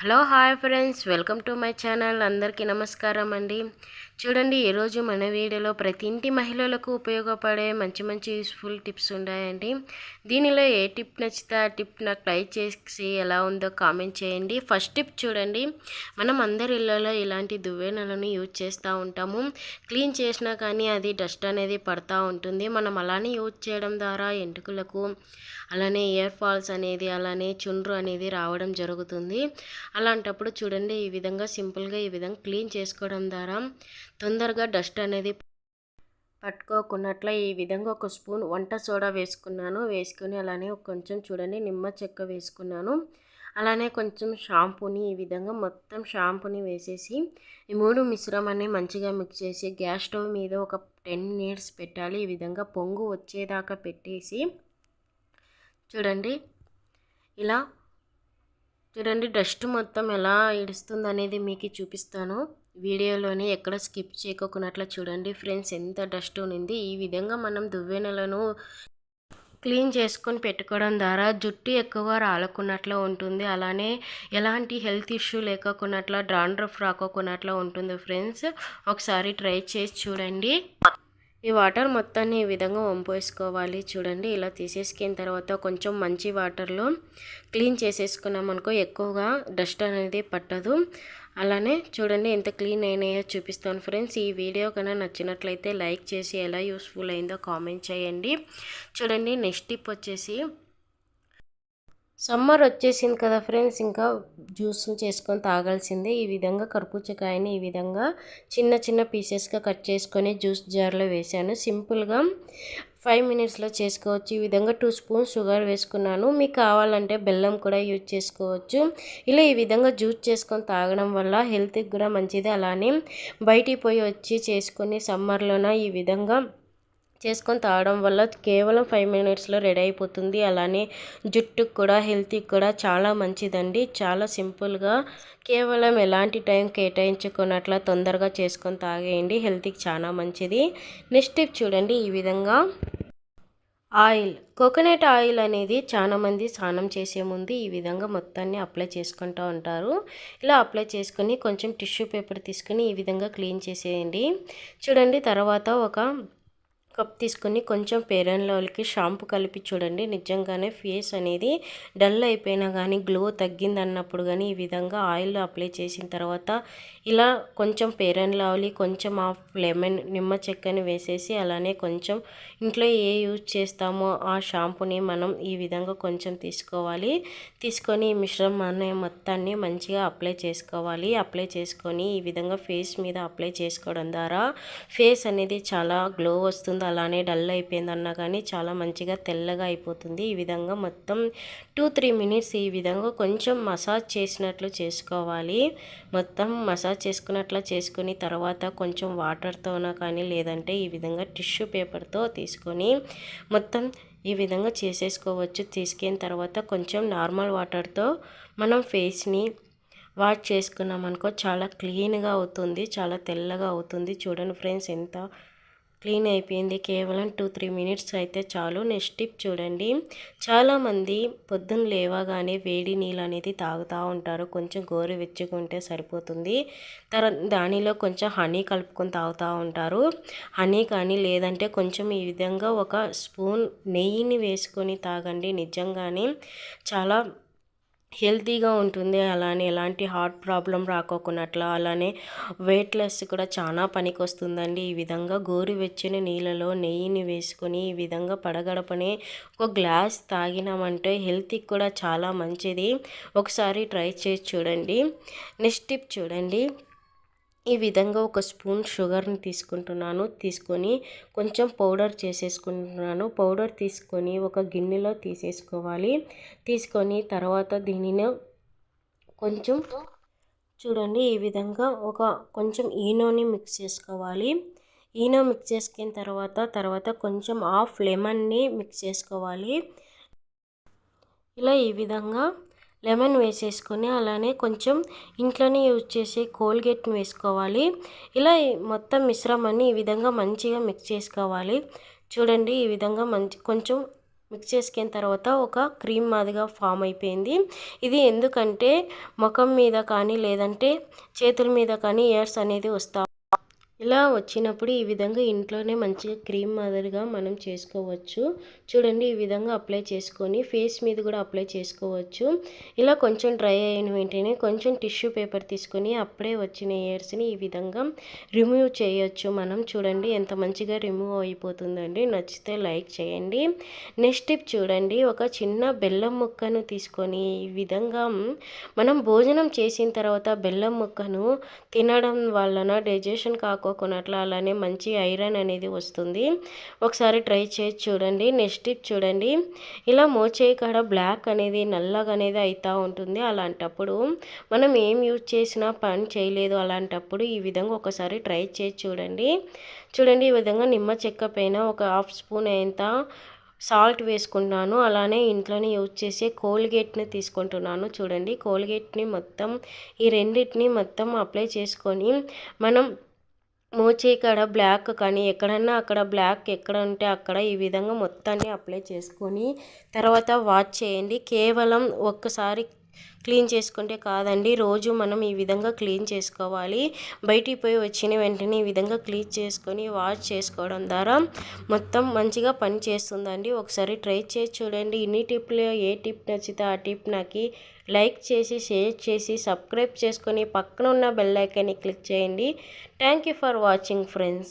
Hello hi friends welcome to my channel. అందరికీ నమస్కారం అండి. చూడండి ఈరోజు మన వీడియోలో ప్రతి ఇంటి మహిళలకు ఉపయోగపడే మంచి మంచి యూస్ఫుల్ టిప్స్ ఉన్నాయండి. దీనిలో ఏ టిప్ నచ్చితే ఆ టిప్ నాకు ట్రై చేసి ఎలా ఉందో కామెంట్ చేయండి. ఫస్ట్ టిప్ చూడండి మనం అందరి ఇళ్ళలో ఇలాంటి దువ్వెనలను యూజ్ చేస్తూ ఉంటాము. క్లీన్ చేసినా కానీ అది డస్ట్ అనేది పడతా ఉంటుంది. మనం అలానే యూజ్ చేయడం ద్వారా ఎంటుకలకు అలానే ఇయర్ ఫాల్స్ అనేది అలానే చుండ్రు అనేది రావడం జరుగుతుంది. అలాంటప్పుడు చూడండి ఈ విధంగా సింపుల్గా ఈ విధంగా క్లీన్ చేసుకోవడం ద్వారా తొందరగా డస్ట్ అనేది పట్టుకోకున్నట్ల. ఈ విధంగా ఒక స్పూన్ వంట సోడా వేసుకున్నాను. వేసుకొని అలానే కొంచెం చూడండి నిమ్మ చెక్క వేసుకున్నాను. అలానే కొంచెం షాంపూని ఈ విధంగా మొత్తం షాంపూని వేసేసి ఈ మూడు మిశ్రమాన్ని మంచిగా మిక్స్ చేసి గ్యాస్ స్టవ్ మీద ఒక టెన్ మినిట్స్ పెట్టాలి. ఈ విధంగా పొంగు వచ్చేదాకా పెట్టేసి చూడండి ఇలా చూడండి డస్ట్ మొత్తం ఎలా ఇడుస్తుంది అనేది మీకు చూపిస్తాను. వీడియోలోని ఎక్కడ స్కిప్ చేయకోకున్నట్లు చూడండి ఫ్రెండ్స్ ఎంత డస్ట్ ఉంది ఈ విధంగా మనం దువ్వెనలను క్లీన్ చేసుకొని పెట్టుకోవడం ద్వారా జుట్టు ఎక్కువ రాలకున్నట్లు ఉంటుంది. అలానే ఎలాంటి హెల్త్ ఇష్యూ లేకపోకున్నట్ల డ్రాండ్రఫ్ రాకోకున్నట్లు ఉంటుంది ఫ్రెండ్స్. ఒకసారి ట్రై చేసి చూడండి. ఈ వాటర్ మొత్తాన్ని ఈ విధంగా వంపేసుకోవాలి. చూడండి ఇలా తీసేసుకున్న తర్వాత కొంచెం మంచి వాటర్లో క్లీన్ చేసేసుకున్నాం అనుకో ఎక్కువగా డస్ట్ అనేది పట్టదు. అలానే చూడండి ఎంత క్లీన్ అయినాయో చూపిస్తాను ఫ్రెండ్స్. ఈ వీడియో కన్నా నచ్చినట్లయితే లైక్ చేసి ఎలా యూస్ఫుల్ అయిందో కామెంట్ చేయండి. చూడండి నెక్స్ట్ టిప్ వచ్చేసి సమ్మర్ వచ్చేసింది కదా ఫ్రెండ్స్ ఇంకా జ్యూస్ చేసుకొని తాగాల్సిందే. ఈ విధంగా కర్పూచకాయని ఈ విధంగా చిన్న చిన్న పీసెస్గా కట్ చేసుకొని జ్యూస్ జార్లో వేసాను సింపుల్గా ఫైవ్ మినిట్స్లో చేసుకోవచ్చు. ఈ విధంగా టూ స్పూన్స్ షుగర్ వేసుకున్నాను. మీకు కావాలంటే బెల్లం కూడా యూజ్ చేసుకోవచ్చు. ఇలా ఈ విధంగా జ్యూస్ చేసుకొని తాగడం వల్ల హెల్త్కి కూడా మంచిది. అలానే బయటికి పోయి వచ్చి చేసుకొని సమ్మర్లోన ఈ విధంగా చేసుకొని తాగడం వల్ల కేవలం ఫైవ్ మినిట్స్లో రెడీ అయిపోతుంది. అలానే జుట్టుకు కూడా హెల్త్కి కూడా చాలా మంచిదండి. చాలా సింపుల్గా కేవలం ఎలాంటి టైం కేటాయించుకున్నట్ల తొందరగా చేసుకొని తాగేయండి. హెల్త్కి చాలా మంచిది. నెక్స్ట్ టిప్ చూడండి. ఈ విధంగా ఆయిల్. కోకోనట్ ఆయిల్ అనేది చాలామంది స్నానం చేసే ముందు ఈ విధంగా మొత్తాన్ని అప్లై చేసుకుంటూ ఉంటారు. ఇలా అప్లై చేసుకొని కొంచెం టిష్యూ పేపర్ తీసుకొని ఈ విధంగా క్లీన్ చేసేయండి. చూడండి తర్వాత ఒక కప్ తీసుకొని కొంచెం పేరెన్లోకి షాంపూ కలిపి చూడండి. నిజంగానే ఫేస్ అనేది డల్ అయిపోయినా కానీ గ్లో తగ్గింది అన్నప్పుడు కానీ ఈ విధంగా ఆయిల్ అప్లై చేసిన తర్వాత ఇలా కొంచెం పేరన్ లవ్లీ కొంచెం ఆఫ్ లెమన్ నిమ్మ చెక్కని వేసేసి అలానే కొంచెం ఇంట్లో ఏ యూజ్ చేస్తామో ఆ షాంపూని మనం ఈ విధంగా కొంచెం తీసుకోవాలి. తీసుకొని ఈ మిశ్రమాన్ని మొత్తాన్ని మంచిగా అప్లై చేసుకోవాలి. అప్లై చేసుకొని ఈ విధంగా ఫేస్ మీద అప్లై చేసుకోవడం ద్వారా ఫేస్ అనేది చాలా గ్లో వస్తుంది. అలానే డల్ అయిపోయిందన్నా కానీ చాలా మంచిగా తెల్లగా అయిపోతుంది. ఈ విధంగా మొత్తం టూ త్రీ మినిట్స్ ఈ విధంగా కొంచెం మసాజ్ చేసినట్లు చేసుకోవాలి. మొత్తం మసాజ్ చేసుకున్నట్లు చేసుకుని తర్వాత కొంచెం వాటర్తోన కానీ లేదంటే ఈ విధంగా టిష్యూ పేపర్తో తీసుకొని మొత్తం ఈ విధంగా చేసేసుకోవచ్చు. తీసుకున్న తర్వాత కొంచెం నార్మల్ వాటర్తో మనం ఫేస్ని వాష్ చేసుకున్నాం అనుకో చాలా క్లీన్గా అవుతుంది చాలా తెల్లగా అవుతుంది. చూడండి ఫ్రెండ్స్ ఎంత క్లీన్ అయిపోయింది. కేవలం టూ త్రీ మినిట్స్ అయితే చాలు. నెక్స్ట్ టిప్ చూడండి. చాలామంది పొద్దున్న లేవగానే వేడి నీళ్ళు అనేది తాగుతూ ఉంటారు. కొంచెం గోరు వెచ్చుకుంటే సరిపోతుంది. తర్వాత దానిలో కొంచెం హనీ కలుపుకొని తాగుతూ ఉంటారు. హనీ కానీ లేదంటే కొంచెం ఈ విధంగా ఒక స్పూన్ నెయ్యిని వేసుకొని తాగండి. నిజంగానే చాలా హెల్తీగా ఉంటుంది అలానే ఎలాంటి హార్ట్ ప్రాబ్లం రాకోకున్నట్లా అలానే వెయిట్ లెస్ కూడా చాలా పనికి వస్తుందండి ఈ విధంగా గోరువెచ్చని నీళ్ళలో నెయ్యిని వేసుకొని ఈ విధంగా పడగడపని ఒక గ్లాస్ తాగినామంటే హెల్త్కి కూడా చాలా మంచిది. ఒకసారి ట్రై చేసి చూడండి. నెక్స్ట్ టిప్ చూడండి. ఈ విధంగా ఒక స్పూన్ షుగర్ని తీసుకుంటున్నాను. తీసుకొని కొంచెం పౌడర్ చేసేసుకుంటున్నాను. పౌడర్ తీసుకొని ఒక గిన్నెలో తీసేసుకోవాలి. తీసుకొని తర్వాత దీనిని కొంచెం చూడండి ఈ విధంగా ఒక కొంచెం ఈనోని మిక్స్ చేసుకోవాలి. ఈనో మిక్స్ చేసుకున్న తర్వాత తర్వాత కొంచెం హాఫ్ లెమన్ని మిక్స్ చేసుకోవాలి. ఇలా ఈ విధంగా లెమన్ వేసేసుకొని అలానే కొంచెం ఇంట్లోనే యూజ్ చేసే కోల్గేట్ని వేసుకోవాలి. ఇలా మొత్తం మిశ్రమాన్ని ఈ విధంగా మంచిగా మిక్స్ చేసుకోవాలి. చూడండి ఈ విధంగా మంచి కొంచెం మిక్స్ చేసుకున్న తర్వాత ఒక క్రీమ్ మాదిరిగా ఫామ్ అయిపోయింది. ఇది ఎందుకంటే ముఖం మీద కానీ లేదంటే చేతుల మీద కానీ ఇయర్స్ అనేది వస్తా ఇలా వచ్చినప్పుడు ఈ విధంగా ఇంట్లోనే మంచిగా క్రీమ్ మాదిరిగా మనం చేసుకోవచ్చు. చూడండి ఈ విధంగా అప్లై చేసుకొని ఫేస్ మీద కూడా అప్లై చేసుకోవచ్చు. ఇలా కొంచెం డ్రై అయిన వెంటనే కొంచెం టిష్యూ పేపర్ తీసుకొని అప్పుడే వచ్చిన ఇయర్స్ని ఈ విధంగా రిమూవ్ చేయొచ్చు మనం. చూడండి ఎంత మంచిగా రిమూవ్ అయిపోతుందండి. నచ్చితే లైక్ చేయండి. నెక్స్ట్ టిప్ చూడండి ఒక చిన్న బెల్లం ముక్కను తీసుకొని ఈ విధంగా మనం భోజనం చేసిన తర్వాత బెల్లం ముక్కను తినడం వలన డైజెషన్ కాకుండా కోకోనట్లో అలానే మంచి ఐరన్ అనేది వస్తుంది. ఒకసారి ట్రై చేసి చూడండి. నెక్స్ట్ టిప్ చూడండి. ఇలా మోచేయి కాడ బ్లాక్ అనేది నల్లగా అనేది అవుతూ ఉంటుంది. అలాంటప్పుడు మనం ఏం యూజ్ చేసినా పని చేయలేదు. అలాంటప్పుడు ఈ విధంగా ఒకసారి ట్రై చేసి చూడండి. చూడండి ఈ విధంగా నిమ్మ చెక్క పైన ఒక హాఫ్ స్పూన్ ఎంత సాల్ట్ వేసుకుంటున్నాను. అలానే ఇంట్లోనే యూజ్ చేసే కోల్గేట్ని తీసుకుంటున్నాను. చూడండి కోల్గేట్ని మొత్తం ఈ రెండింటిని మొత్తం అప్లై చేసుకొని మనం మోచే ఇక్కడ బ్లాక్ కానీ ఎక్కడన్నా అక్కడ బ్లాక్ ఎక్కడ ఉంటే అక్కడ ఈ విధంగా మొత్తాన్ని అప్లై చేసుకొని తర్వాత వాష్ చేయండి. కేవలం ఒక్కసారి క్లీన్ చేసుకుంటే కాదండి. రోజు మనం ఈ విధంగా క్లీన్ చేసుకోవాలి. బయటికి పోయి వచ్చిన వెంటనే ఈ విధంగా క్లీన్ చేసుకొని వాష్ చేసుకోవడం ద్వారా మొత్తం మంచిగా పని చేస్తుందండి. ఒకసారి ట్రై చేసి చూడండి. ఇన్ని టిప్లో ఏ టిప్ నచ్చితే ఆ టిప్ నాకు లైక్ చేసి షేర్ చేసి సబ్స్క్రైబ్ చేసుకొని పక్కన ఉన్న బెల్ ఐకాన్ని క్లిక్ చేయండి. Thank you for watching friends.